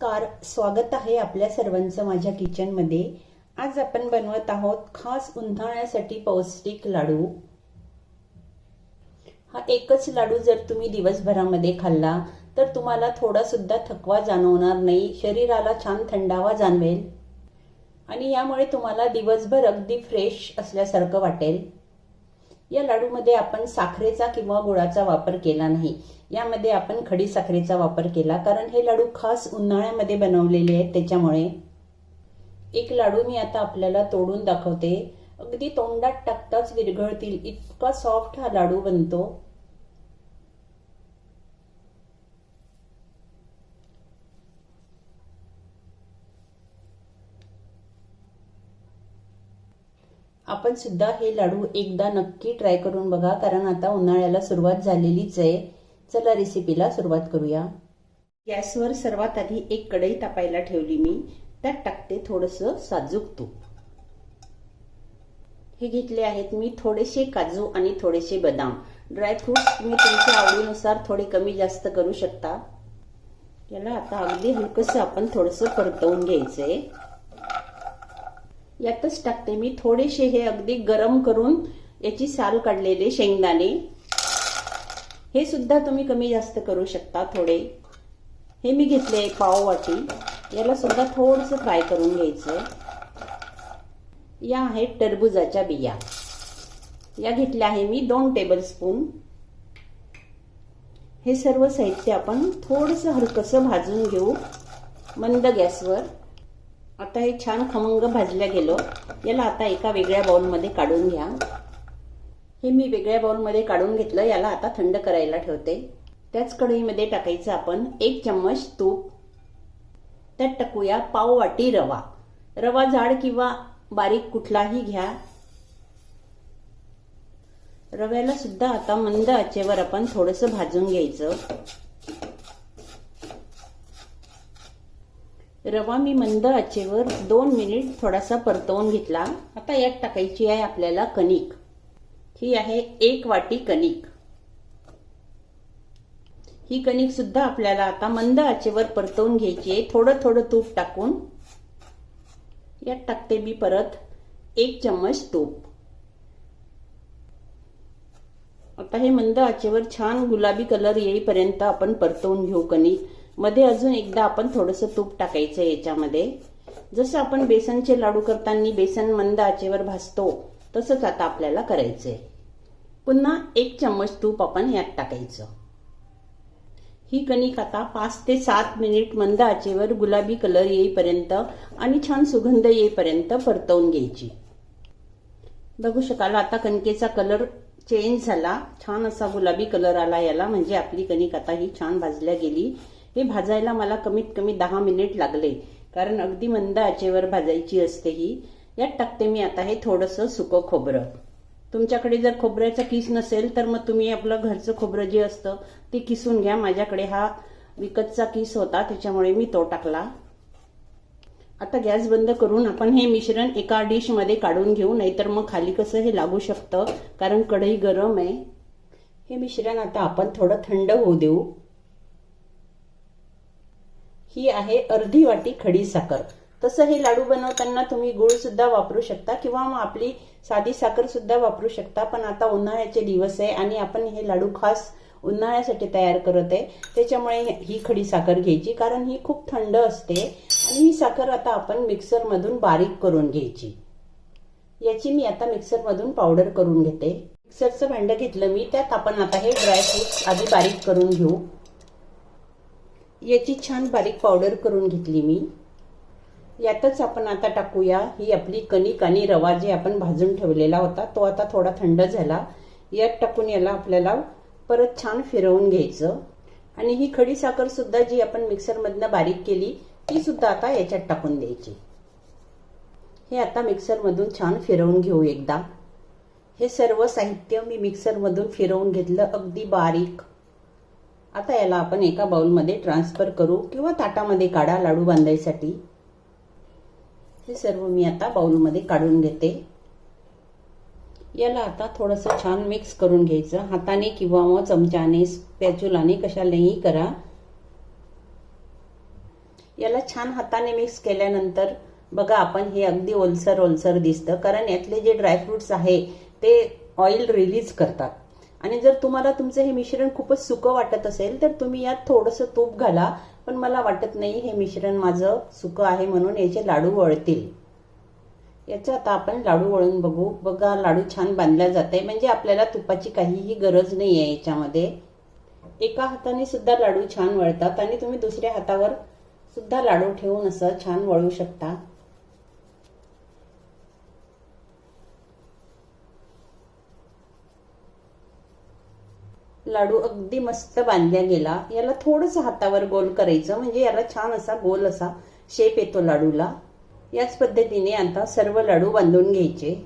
Car स्वागत आहे आपल्या सर्वांचं माझ्या किचनमध्ये आज आपण बनवत आहोत खास उन्हाळ्यासाठी पौष्टिक लाडू. हा एकच लाडू जर तुम्ही दिवसभरामध्ये खाल्ला तर तुम्हाला थोडा सुद्धा थकवा जाणवणार नाही शरीराला छान थंडावा जाणवेल. आणि यामुळे तुम्हाला दिवसभर अगदी फ्रेश असल्यासारखं वाटेल. या लाडूमध्ये आपण साखरेचा किंवा गुळाचा वापर केला नाही. यामध्ये आपण खडी साखरेचा वापर केला कारण हे लाडू खास उन्हाळ्यामध्ये बनवलेले आहेत. त्याच्यामुळे एक लाडू मी आता आपल्याला तोडून दाखवते. अगदी तोंडात टाकताच विरघळतील. इतका सॉफ्ट हा लाडू बनतो. आपण सुद्धा हे लाडू एकदा नक्की ट्राय करून बघा कारण आता उन्हाळ्याला सुरुवात झालेलीच आहे. चला रेसिपीला सुरुवात करूया. गॅसवर सर्वात आधी एक कढई तापायला ठेवली मी. त्यात टाकते थोडंसं साजूक तूप. हे घेतले आहेत मी थोडेसे काजू आणि थोडेसे बदाम. ड्रायफ्रूट्स तुम्ही तुमच्या आवडीनुसार थोडे कमी जास्त करू शकता. याला आता अगदी हलकंसं आपण थोडंसं परतवून घ्यायचंय. यातच टाकते मी. थोडेसे हे अगदी गरम करून याची साल काढलेले शेंगदाणे. हे सुद्धा तुम्ही कमी जास्त करू शकता थोडे. हे मी घेतले पाव वाटी. याला सुद्धा थोडंसं फ्राय करून घ्यायचं. या आहेत टरबुजाच्या बिया. या घेतल्या आहे मी दोन टेबलस्पून हे सर्व साहित्य आपण थोडंसं हलकंसं भाजून घेऊ मंद गॅसवर. आता हे छान खमंग भाजल्या गेलो. याला आता एका वेगळ्या बाउलमध्ये काढून घ्या. हे मी वेगळ्या बाउलमध्ये काढून घेतलं याला आता थंड करायला ठेवते. त्याच कढईमध्ये टाकायचं आपण एक चम्मच तूप. त्यात टाकूया पाव वाटी रवा. रवा जाड किंवा बारीक कुठलाही घ्या. रव्याला सुद्धा आता मंद आचेवर आपण थोडंसं भाजून घ्यायचं. रवा मी मंद आचेवर दोन मिनिट थोडासा परतवून घेतला. आता यात टाकायची आहे आपल्याला कणिक. ही आहे एक वाटी कणिक. ही कणिक सुद्धा आपल्याला आता मंद आचेवर परतवून घ्यायची आहे. थोडं थोडं तूप टाकून. यात टाकते मी परत एक चम्मच तूप. आता हे मंद आचेवर छान गुलाबी कलर येईपर्यंत आपण परतवून घेऊ कणिक. मध्ये अजून एकदा आपण थोडंसं तूप टाकायचं याच्यामध्ये. जसं आपण बेसनचे लाडू करताना बेसन मंद आचेवर भाजतो तसंच आता आपल्याला करायचंय. पुन्हा एक चम्मच तूप आपण यात टाकायचं. ही कणिक आता पाच ते सात मिनिट मंद आचेवर गुलाबी कलर येईपर्यंत आणि छान सुगंध येईपर्यंत परतवून घ्यायची. बघू शकाल आता कणकेचा कलर चेंज झाला. छान असा गुलाबी कलर आला याला म्हणजे आपली कणिक आता ही छान भाजल्या गेली. हे भाजायला मला कमीत कमी दहा मिनिट लागले. कारण अगदी मंद आचेवर भाजायची असते ही. यात टाकते मी आता हे थोडंसं सुकं खोबरं. तुमच्याकडे जर खोबऱ्याचा किस नसेल तर मग तुम्ही आपलं घरचं खोबरं जे असतं ते किसून घ्या. माझ्याकडे हा विकतचा किस होता त्याच्यामुळे मी तो टाकला. आता गॅस बंद करून आपण हे मिश्रण एका डिशमध्ये काढून घेऊ नाहीतर मग खाली कसं हे लागू शकतं कारण कढई गरम आहे. हे मिश्रण आता आपण थोडं थंड होऊ देऊ. ही आहे अर्धी वाटी खडी साखर. तसं हे लाडू बनवताना तुम्ही गुळ सुद्धा वापरू शकता किंवा मग आपली साधी साखर सुद्धा वापरू शकता. पण आता उन्हाळ्याचे दिवस आहे आणि आपण हे लाडू खास उन्हाळ्यासाठी तयार करत आहे. त्याच्यामुळे ही खडी साखर घ्यायची कारण ही खूप थंड असते आणि ही साखर आता आपण मिक्सरमधून बारीक करून घ्यायची. याची मी आता मिक्सरमधून पावडर करून घेते. मिक्सरचं भांडं घेतलं मी त्यात आपण आता हे ड्रायफ्रूट आधी बारीक करून घेऊ. याची छान बारीक पावडर करून घेतली मी. यातच आपण आता टाकूया. ही आपली कणिक आणि रवा जे आपण भाजून ठेवलेला होता तो आता थोडा थंड झाला. यात टाकून याला आपल्याला परत छान फिरवून घ्यायचं. आणि ही खडी साखर सुद्धा जी आपण मिक्सरमधनं बारीक केली ती सुद्धा आता याच्यात टाकून द्यायची. हे आता मिक्सरमधून छान फिरवून घेऊ एकदा. हे सर्व साहित्य मी मिक्सरमधून फिरवून घेतलं. अगदी बारीक. आता याला आपण एका बाउलमध्ये ट्रान्सफर करू किंवा ताटामध्ये काढा लाडू बांधायसाठी. हे सर्व मी आता बाउलमध्ये काढून घेते. याला आता थोडंसं छान मिक्स करून घ्यायचं. हाताने किंवा मग चमच्याने स्पॅच्युलाने कशालाही करा. याला छान हाताने मिक्स केल्यानंतर बघा आपण हे अगदी ओलसर ओलसर दिसतं कारण यातले जे ड्रायफ्रुट्स आहे ते ऑइल रिलीज करतात. आणि जर तुम्हाला तुमचं हे मिश्रण खूपच सुकं वाटत असेल तर तुम्ही यात थोडंसं तूप घाला. पण मला वाटत नाही हे मिश्रण माझं सुकं आहे म्हणून याचे लाडू वळतील. याचा आता आपण लाडू वळून बघू. बघा लाडू छान बांधल्या जाते म्हणजे आपल्याला तुपाची काहीही गरज नाही आहे याच्यामध्ये. एका हाताने सुद्धा लाडू छान वळतात आणि तुम्ही दुसऱ्या हातावर सुद्धा लाडू ठेवून असं छान वळू शकता. लाडू अगदी मस्त बांधल्या गेला. याला थोडस हातावर गोल करायचं म्हणजे याला छान असा गोल असा शेप येतो लाडूला. याच पद्धतीने आता सर्व लाडू बांधून घ्यायचे.